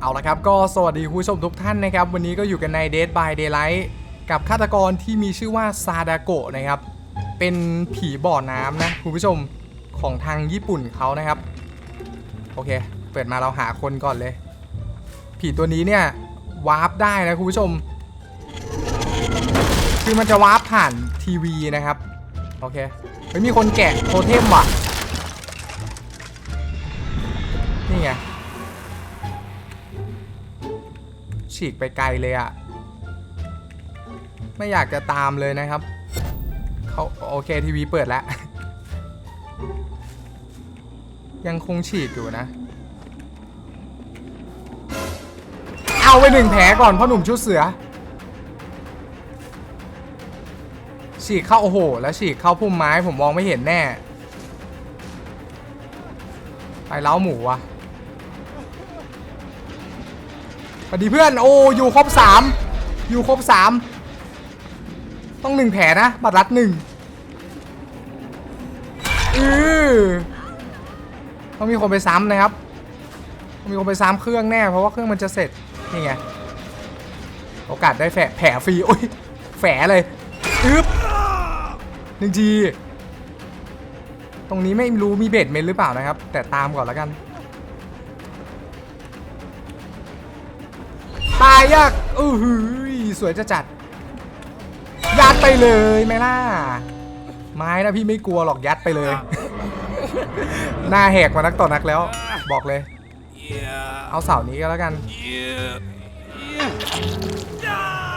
เอาละครับก็สวัสดีคุณผู้ชมทุกท่านนะครับ วันนี้ก็อยู่กันใน Dead by Daylight กับฆาตกรที่มีชื่อว่าซาดาโกะนะครับ เป็นผีบ่อน้ำนะคุณผู้ชมของทางญี่ปุ่นเขานะครับ โอเค เปิดมาเราหาคนก่อนเลย ผีตัวนี้เนี่ยวาร์ปได้นะคุณผู้ชม คือมันจะวาร์ปผ่านทีวีนะครับ โอเคเฮ้ยมีคนแกะโทเทมว่ะ ฉีกไปไกลเลยอะไม่อยากจะตามเลยนะครับเขาโอเคทีวีเปิดแล้ว ยังคงฉีกอยู่นะ เอาไปหนึ่งแผลก่อนพ่อหนุ่มชุดเสือ ฉีกเข้า โอ้โห แล้วฉีกเข้าพุ่มไม้ผมมองไม่เห็นแน่ ไปเล้าหมูว่ะ สวัสดีเพื่อน โอ้อยู่ครบสามอยู่ครบสามต้องหนึ่งแผลนะ บัตรลัดหนึ่งอือต้องมีคนไปซ้ำนะครับต้องมีคนไปซ้ำเครื่องแน่ เพราะว่าเครื่องมันจะเสร็จ นี่ไง โอกาสได้แผลแผลฟรีโอ้ยแฝเลยอึ๊บหนึ่งที ตรงนี้ไม่รู้มีเบดเมนหรือเปล่านะครับ แต่ตามก่อนแล้วกัน ยยากอือหือสวยจะจัดยัดไปเลยไหมล่ะ ไม้นะพี่ไม่กลัวหรอกยัดไปเลย หน้าแหกมานักต่อนักแล้ว บอกเลย เอาเสานี้ก็แล้วกัน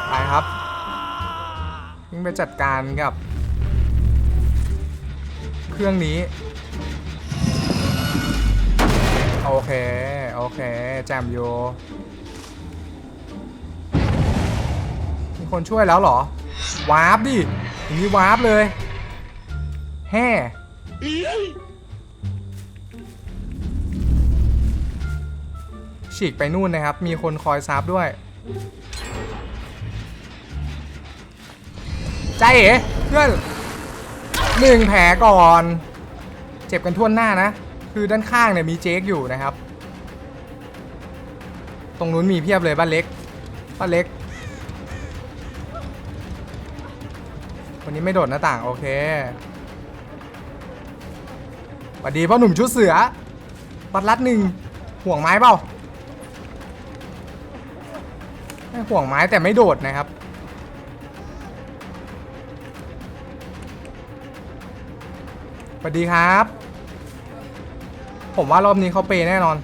ไปครับยิ่งไปจัดการกับ เครื่องนี้ โอเค โอเคแจมโย คนช่วยแล้วเหรอ วาร์ปดิอย่างนี้วาร์ปเลย แฮ่ฉีกไปนู่นนะครับ มีคนคอยซับด้วย ใจเอ๋เพื่อนหนึ่งแผลก่อน เจ็บกันทั่วหน้านะ คือด้านข้างเนี่ยมีเจ๊กอยู่นะครับ ตรงนู้นมีเพียบเลยบ้านเล็ก บ้านเล็ก วันนี้ไม่โดดหน้าต่างโอเคสวัสดีพ่อหนุ่มชุดเสือบัตรลัดหนึ่งห่วงไม้เปล่าไม่ห่วงไม้แต่ไม่โดดนะครับ สวัสดีครับ ผมว่ารอบนี้เขาเปย์แน่นอน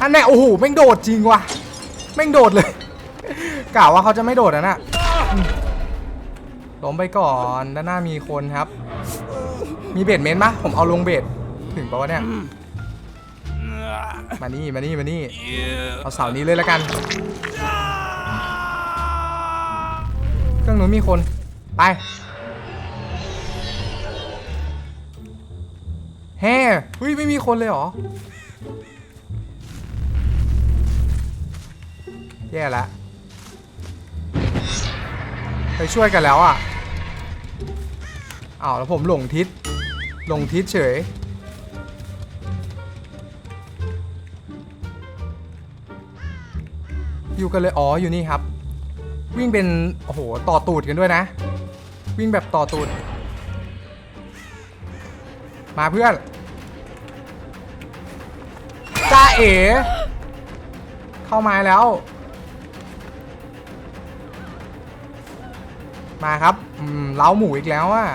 อันแน่โอ้โหแม่งโดดจริงว่ะแม่งโดดเลย กล่าวว่าเขาจะไม่โดดนะน่ะ ล้มไปก่อนด้านหน้ามีคนครับ มีเบดเมนปะผมเอาลงเบดถึงปะวะเนี่ยมานี่มานี่มานี่เอาเสานี้เลยแล้วกันเครื่องนู้นมีคนไปแฮ่เฮ้ยไม่มีคนเลยเหรอแย่ละไปช่วยกันแล้วอะ อ้าวแล้วผมหลงทิศหลงทิศเฉย อยู่กันเลย อ๋อ อยู่นี่ครับ วิ่งเป็น โอ้โห ต่อตูดกันด้วยนะ วิ่งแบบต่อตูด มาเพื่อนจ้าเอ๋เข้ามาแล้ว มาครับเล้าหมูอีกแล้วอะ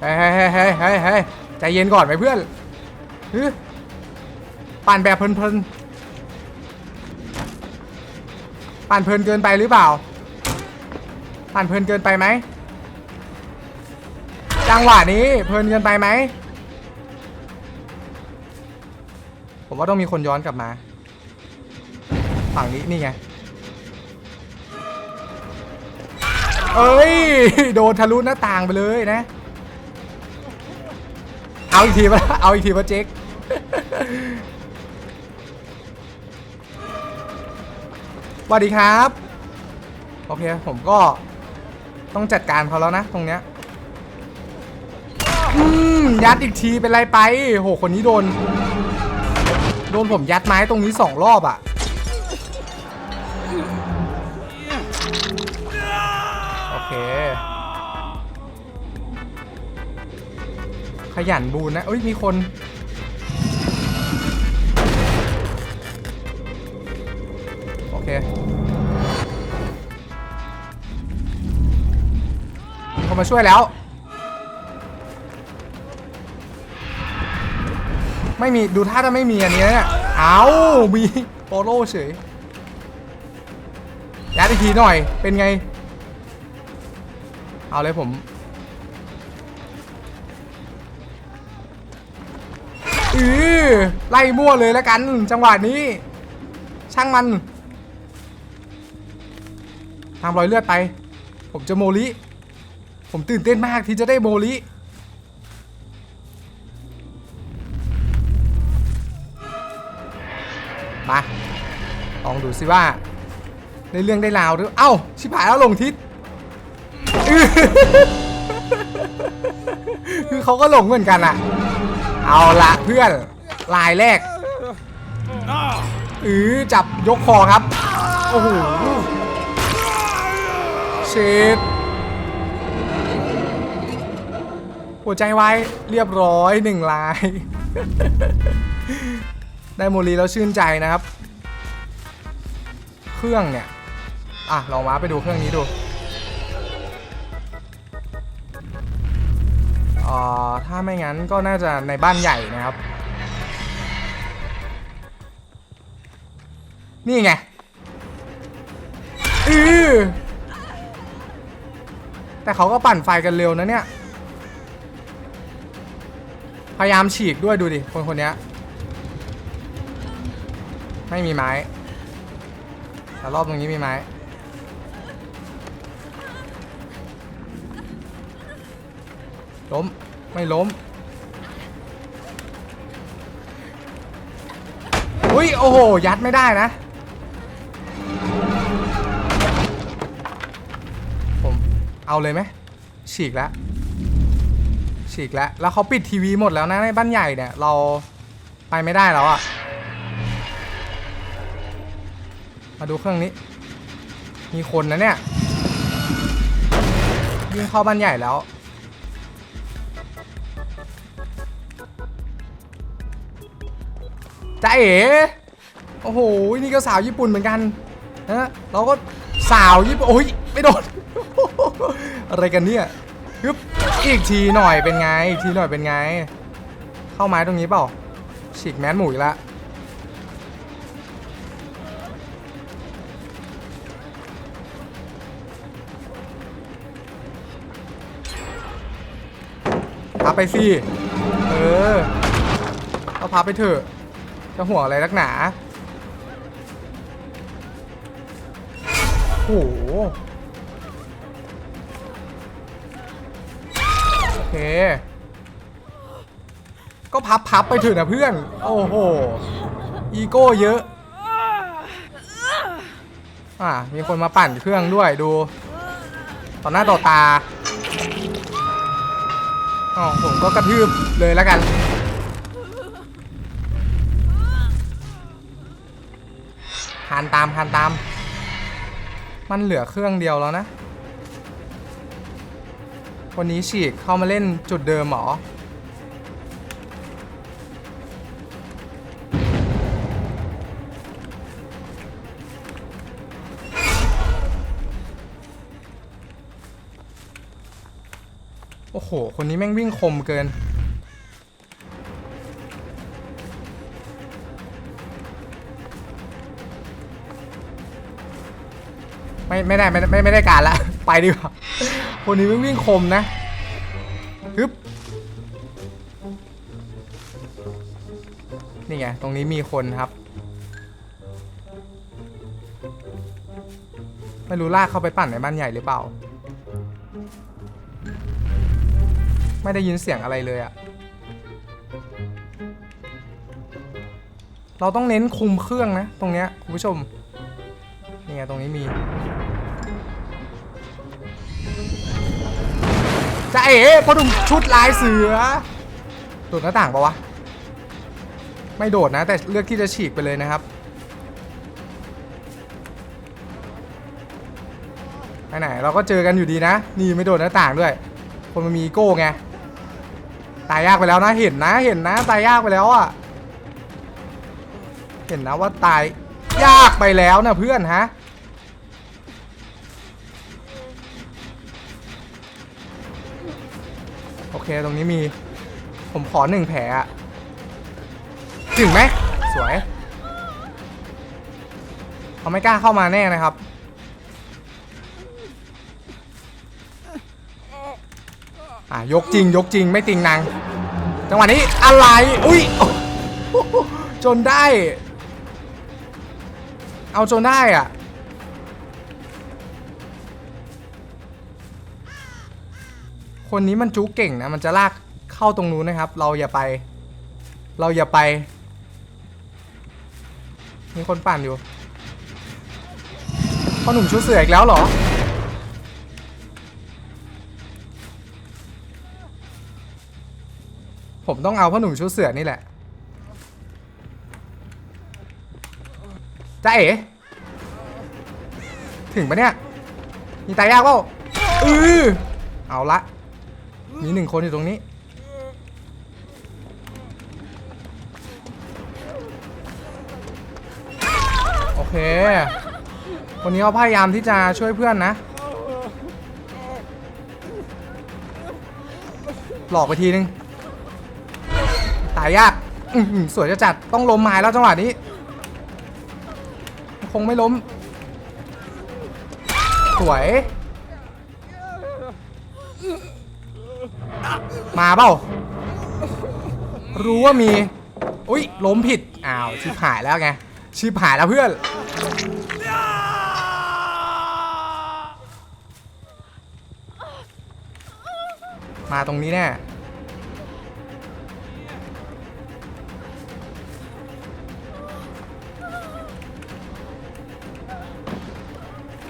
เฮ้ยเฮ้ยเฮ้ยเฮ้ยเฮ้ใจเย็นก่อนไหมเพื่อนฮึปั่นแบบเพลินๆ ปั่นเพลินเกินไปหรือเปล่า ปั่นเพลินเกินไปไหม จังหวะนี้เพลินเกินไปไหม ผมว่าต้องมีคนย้อนกลับมา ฝั่งนี้นี่ไง เอ้ย โดนทะลุหน้าต่างไปเลยนะ เอาอีกทีมาเอาอีกทีมาเจ๊กสวัสดีครับ โอเค ผมก็ต้องจัดการเขาแล้วนะ ตรงเนี้ยอืมยัดอีกทีเป็นไรไป โห คนนี้โดน โดนผมยัดไม้ตรงนี้สองรอบอะโอเค ขยันบูนนะเอ้ยมีคน โอเคมีคนมาช่วยแล้ว ไม่มีดูท่าจะไม่มีอันนี้นะเนี่ยเอามีโปโลเฉยยัดอีกทีหน่อยเป็นไง เอาเลยผม อือไล่มั่วเลยแล้วกัน จังหวะนี้ ช่างมันตามรอยเลือดไป ผมจะโมลิ ผมตื่นเต้นมากที่จะได้โมลิมาลองดูสิว่าได้เรื่องได้ราวหรือ เอ้า ชิบหายแล้วลงทิศคือเขาก็หลงเหมือนกันอะ เอาละเพื่อนลายแรกอือจับยกคอครับ โอ้โหเชดหัวใจไว้เรียบร้อยหนึ่งลาย ได้โมลีแล้วชื่นใจนะครับ เครื่องเนี่ย อะ ลองมาไปดูเครื่องนี้ดู อ่อถ้าไม่งั้นก็น่าจะในบ้านใหญ่นะครับ นี่ไงอือแต่เขาก็ปั่นไฟกันเร็วนะเนี่ย พยายามฉีกด้วยดูดิ คนคนนี้ไม่มีไม้ แต่รอบตรงนี้มีไม้ ไม่ล้ม อุ้ยโอ้โห ยัดไม่ได้นะ ผมเอาเลยไหมฉีกแล้วฉีกแล้ว แล้วเขาปิดทีวีหมดแล้วนะในบ้านใหญ่เนี่ย เราไปไม่ได้แล้วอะมาดูเครื่องนี้ มีคนนะเนี่ย วิ่งเข้าบ้านใหญ่แล้ว จ้าเอ๋โอ้โหนี่ก็สาวญี่ปุ่นเหมือนกันนะเราก็สาวญี่ปุ่นโอ้ยไม่โดนอะไรกันเนี่ยฮึบอีกทีหน่อยเป็นไงอีกทีหน่อยเป็นไง เข้าไม้ตรงนี้เปล่าฉีกแมสหมูอีกแล้วพับไปสิ เออก็พับไปเถอะ จะห่วงอะไรนักหนา โอ้โห โอเค ก็พับพับไปเถอะนะเพื่อน โอ้โห อีโก้เยอะ อะมีคนมาปั่นเครื่องด้วยดู ต่อหน้าต่อตาอ๋อผมก็กระทืบเลยแล้วกันานตามหานตาม มันเหลือเครื่องเดียวแล้วนะคนนี้ฉีกเข้ามาเล่นจุดเดิมหรอ โอ้โห คนนี้แม่งวิ่งคมเกิน ไม่ได้ไม่ได้ไม่ไม่ได้การละ ไปดีกว่าคนนี้แม่งวิ่งคมนะฮึบนี่ไง ตรงนี้มีคนครับ ไม่รู้ลากเข้าไปปั่นในบ้านใหญ่หรือเปล่า ไม่ได้ยินเสียงอะไรเลยอะเราต้องเน้นคุมเครื่องนะ ตรงเนี้ยคุณผู้ชมนี่ไงตรงนี้มี จะเอ๋พอดุมชุดลายเสือตุดหน้าต่างปะวะ ไม่โดดนะ แต่เลือกที่จะฉีกไปเลยนะครับไปไหนเราก็เจอกันอยู่ดีนะ นี่ไม่โดดหน้าต่างด้วย คนมันมีอีโก้ไง ตายยากไปแล้วนะ เห็นนะ เห็นนะ ตายยากไปแล้วอะ เห็นนะว่าตายยากไปแล้วนะเพื่อนฮะ ตรงนี้มี ผมขอหนึ่งแผลอะถึงไหมสวยเขาไม่กล้าเข้ามาแน่นะครับ อะยกจริง ยกจริงไม่ติงนาง จังหวะนี้อะไร อุ้ยจนได้ เอาจนได้อะ คนนี้มันจุกเก่งนะมันจะลากเข้าตรงนู้นนะครับ เราอย่าไป เราอย่าไป มีคนปั่นอยู่พ่อหนุ่มชุดเสืออีกแล้วเหรอผมต้องเอาพ่อหนุ่มชุดเสือนี่แหละจ้าเอ๋ถึงปะเนี่ย มีตายยากเปล่าอือเอาละ มีหนึ่งคนอยู่ตรงนี้ โอเค คนนี้เขาพยายามที่จะช่วยเพื่อนนะ หลอกไปทีนึง ตายยากสวยจะจัด ต้องล้มไม้แล้วจังหวะนี้ คงไม่ล้ม สวย มาเปล่า รู้ว่ามี อุ้ยล้มผิด อ้าวชิบหายแล้วไง ชิบหายแล้วเพื่อน มาตรงนี้แน่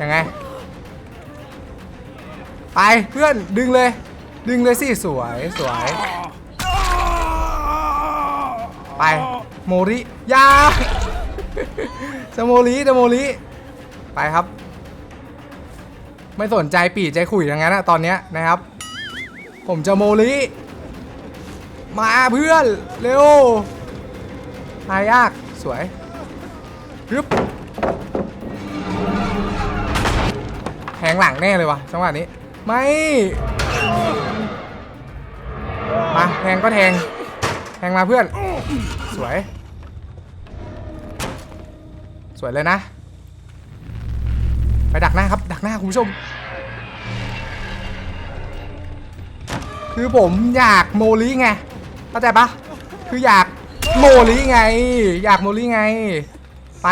ยังไง ไปเพื่อนดึงเลย ดึงเลยสิสวยสวย ไป โมริยาจะโมริจะโมริไปครับ ไม่สนใจปีใจขุยอย่างนั้นอะตอนเนี้ยนะครับ ผมจะโมริมาเพื่อนเร็วตายยากสวยรึบแทงหลังแน่เลยวะจังหวะนี้ ไม่ แทงก็แทง แทงมาเพื่อน สวย สวยเลยนะ ไปดักหน้าครับ ดักหน้าคุณผู้ชม คือผมอยากโมลีไงเข้าใจปะคืออยากโมลีไง อยากโมลีไง ไป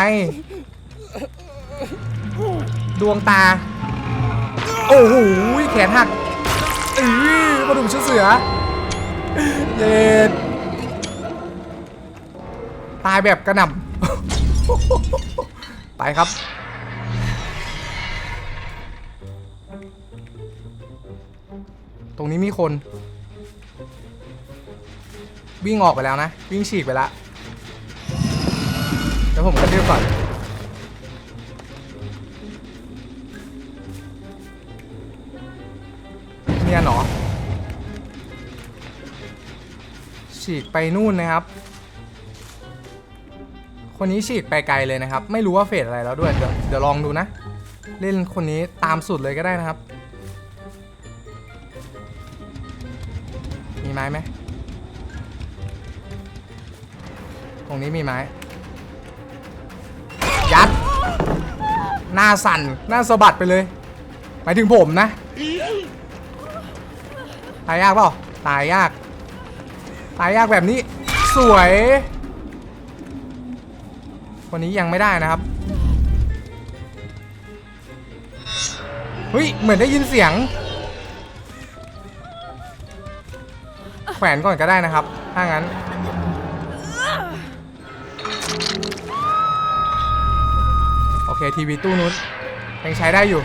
ดวงตา โอ้โห แขนหัก อือมาดูชุดเสือ เย็ดตายแบบกระหน่ำ ไปครับ ตรงนี้มีคน วิ่งออกไปแล้วนะ วิ่งฉีกไปแล้วเดี๋ยวผมกระดืบก่อนเนี่ยหนอ ฉีกไปนู่นนะครับ คนนี้ฉีกไปไกลเลยนะครับ ไม่รู้ว่าเฟสอะไรแล้วด้วย เดี๋ยวเดี๋ยวลองดูนะ เล่นคนนี้ตามสุดเลยก็ได้นะครับ มีไม้ไหมตรงนี้มีไม้ ยัด หน้าสั่น หน้าสะบัดไปเลย หมายถึงผมนะ ตายยากเปล่า ตายยาก ตายยากแบบนี้ สวยวันนี้ยังไม่ได้นะครับเฮ้ยเหมือนได้ยินเสียง แขวนก่อนก็ได้นะครับ ถ้างั้น โอเคทีวีตู้นู้นยังใช้ได้อยู่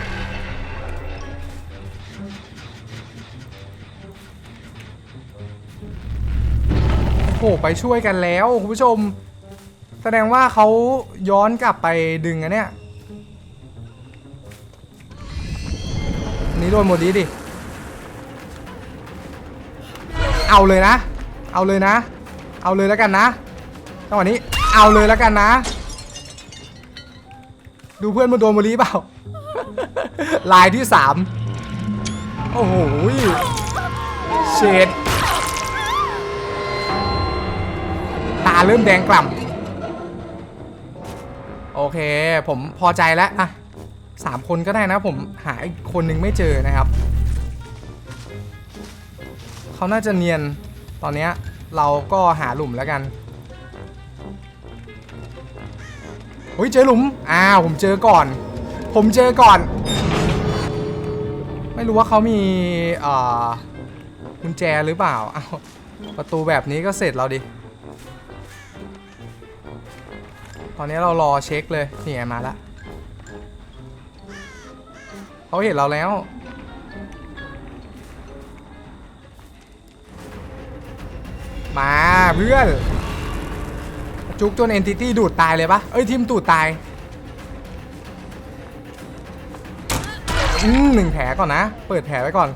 ไปช่วยกันแล้วคุณผู้ชม แสดงว่าเขาย้อนกลับไปดึงอะเนี่ยนี้โดนหมดดีดิ เอาเลยนะ เอาเลยนะ เอาเลยแล้วกันนะจังหวะนี้ เอาเลยแล้วกันนะ ดูเพื่อนมันโดนโมลีเปล่า ลายที่สามโอ้โหเชด เริ่มแดงกล่ำโอเค ผมพอใจแล้วอะสามคนก็ได้นะผมหาอีกคนนึงไม่เจอนะครับ เขาน่าจะเนียนตอนนี้เราก็หาหลุมแล้วกันเฮ้ยเจอหลุมอ้าวผมเจอก่อน ผมเจอก่อน ไม่รู้ว่าเขามีเอ่อกุญแจหรือเปล่าอ้าประตูแบบนี้ก็เสร็จเราดิ ตอนนี้เรารอเช็คเลยนี่ไงมาละเขาเห็นเราแล้วมาเพื่อน จุกจนเอนติตี้ดูดตายเลยปะเอ้ยทีมดูดตายอืมหนึ่งแผลก่อนนะ เปิดแผลไว้ก่อน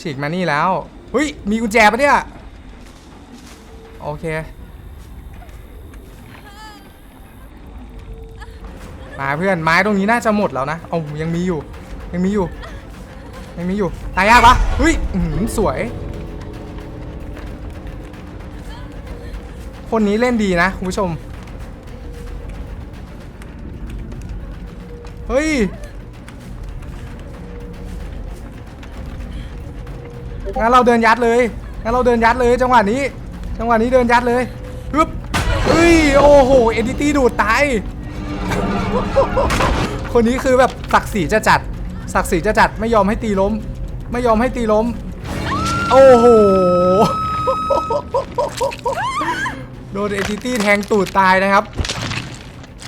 ฉีกมานี่แล้วเฮ้ย มีกุญแจปะเนี่ย โอเค มาเพื่อนไม้ตรงนี้น่าจะหมดแล้วนะเอายังมีอยู่ ยังมีอยู่ ยังมีอยู่ ตายยากปะเฮ้ยสวย คนนี้เล่นดีนะคุณผู้ชม เฮ้ยงั้นเราเดินยัดเลยงั้นเราเดินยัดเลยจังหวะนี้ จังหวะนี้เดินยัดเลยฮึบเฮ้ยโอ้โหเอดิตี้ดูดตาย คนนี้คือแบบศักดิ์ศรีจะจัดศักดิ์ศรีจะจัดไม่ยอมให้ตีล้ม ไม่ยอมให้ตีล้ม โอ้โหโดนเอดิตี้แทงตูดตายนะครับ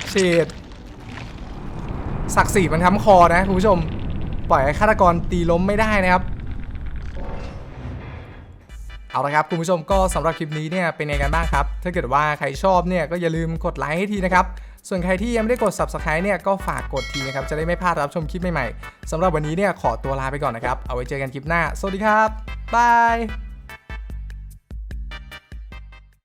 เฉดศักดิ์ศรีมันค้ำคอนะคุณผู้ชม ปล่อยให้ฆาตกรตีล้มไม่ได้นะครับ เอาละครับคุณผู้ชมก็สำหรับคลิปนี้เนี่ยเป็นไงกันบ้างครับ ถ้าเกิดว่าใครชอบเนี่ยก็อย่าลืมกดไลค์ให้ทีนะครับ ส่วนใครที่ยังไม่ได้กด subscribe เนี่ยก็ฝากกดทีนะครับ จะได้ไม่พลาดรับชมคลิปใหม่ๆสำหรับวันนี้เนี่ยขอตัวลาไปก่อนนะครับ เอาไว้เจอกันคลิปหน้า สวัสดีครับบาย